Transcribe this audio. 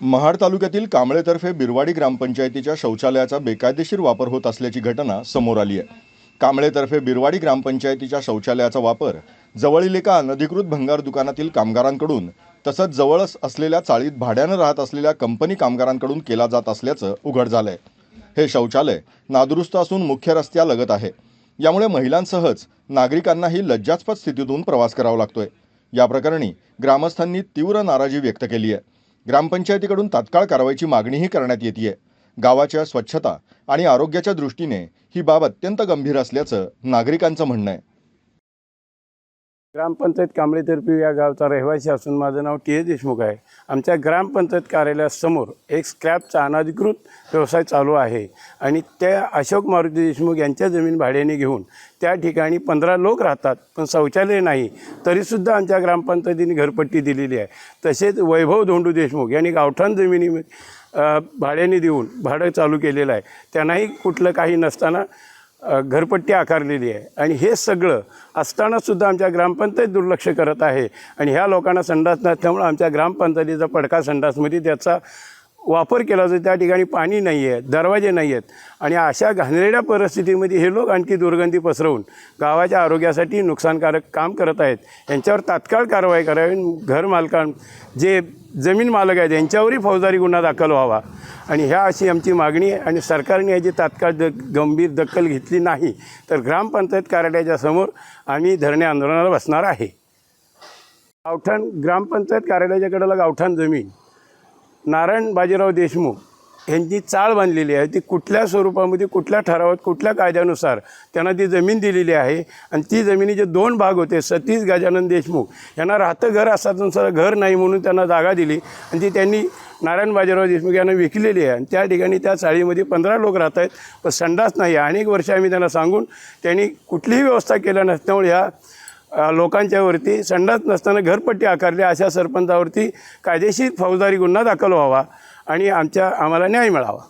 महाड तालुक्यातील कांबळेतर्फे बिरवाडी ग्रामपंचायतीच्या शौचालयाचा बेकायदेशीर वापर होत असल्याची घटना समोर आली आहे. कांबळेतर्फे बिरवाडी ग्रामपंचायतीच्या शौचालयाचा वापर जवळील एका अनधिकृत भंगार दुकानातील कामगारांकडून तसंच जवळच असलेल्या चाळीत भाड्यानं राहत असलेल्या कंपनी कामगारांकडून केला जात असल्याचं उघड झालं आहे हे शौचालय नादुरुस्त असून मुख्य रस्त्यालगत आहे. यामुळे महिलांसहच नागरिकांनाही लज्जास्पद स्थितीतून प्रवास करावा लागतोय. या प्रकरणी ग्रामस्थांनी तीव्र नाराजी व्यक्त केली आहे. ग्रामपंचायतीकडून तात्काळ कारवाईची मागणीही करण्यात येते गावाच्या स्वच्छता आणि आरोग्याच्या दृष्टीने ही बाब अत्यंत गंभीर असल्याचं नागरिकांचं म्हणणं आहे. ग्रामपंचायत कांबळेतर्फे या गावचा रहिवासी असून माझं नाव टी ए देशमुख आहे. आमच्या ग्रामपंचायत कार्यालयासमोर एक स्क्रॅपचा अनधिकृत व्यवसाय चालू आहे आणि त्या अशोक मारुती देशमुख यांच्या जमीन भाड्याने घेऊन त्या ठिकाणी पंधरा लोक राहतात पण शौचालय नाही. तरीसुद्धा आमच्या ग्रामपंचायतीने घरपट्टी दिलेली आहे. तसेच वैभव धोंडू देशमुख यांनी गावठाण जमिनी भाड्याने देऊन भाडं चालू केलेलं आहे. त्यांनाही कुठलं काही नसताना घरपट्टी आकारलेली आहे. आणि हे सगळं असतानासुद्धा आमच्या ग्रामपंचायत दुर्लक्ष करत आहे. आणि ह्या लोकांना संडास नसल्यामुळं आमच्या ग्रामपंचायतीचा पडका संडासमध्ये त्याचा वापर केला जातो त्या ठिकाणी पाणी नाही आहे दरवाजे नाही आहेत आणि अशा घाणेरड्या परिस्थितीमध्ये हे लोक आणखी दुर्गंधी पसरवून गावाच्या आरोग्यासाठी नुकसानकारक काम करत आहेत. यांच्यावर तात्काळ कारवाई करावी घर मालकां जे जमीन मालक आहेत यांच्यावरही फौजदारी गुन्हा दाखल व्हावा. आणि ह्या अशी आमची मागणी आहे आणि सरकारने याची तात्काळ द गंभीर दखल घेतली नाही तर ग्रामपंचायत कार्यालयाच्या समोर आम्ही धरणे आंदोलनाला बसणार आहे. गावठाण ग्रामपंचायत कार्यालयाच्या कडेला गावठाण जमीन. नारायण बाजीराव देशमुख यांची चाळ बांधलेली आहे. ती कुठल्या स्वरूपामध्ये कुठल्या ठरावात कुठल्या कायद्यानुसार त्यांना ती जमीन दिलेली आहे. आणि ती जमिनीचे दोन भाग होते सतीश गजानन देशमुख यांना राहतं घर असतानुसार घर नाही म्हणून त्यांना जागा दिली. आणि ती त्यांनी नारायण बाजीराव देशमुख यांना विकलेली आहे. आणि त्या ठिकाणी त्या चाळीमध्ये पंधरा लोक राहत आहेत पण संडास नाही. अनेक वर्ष आम्ही त्यांना सांगून त्यांनी कुठलीही व्यवस्था केल्या नसल्यामुळे ह्या लोकांच्यावरती संडास नसताना घरपट्टी आकारली अशा सरपंचावरती कायदेशीर फौजदारी गुन्हा दाखल व्हावा आणि आमच्या आम्हाला न्याय मिळावा.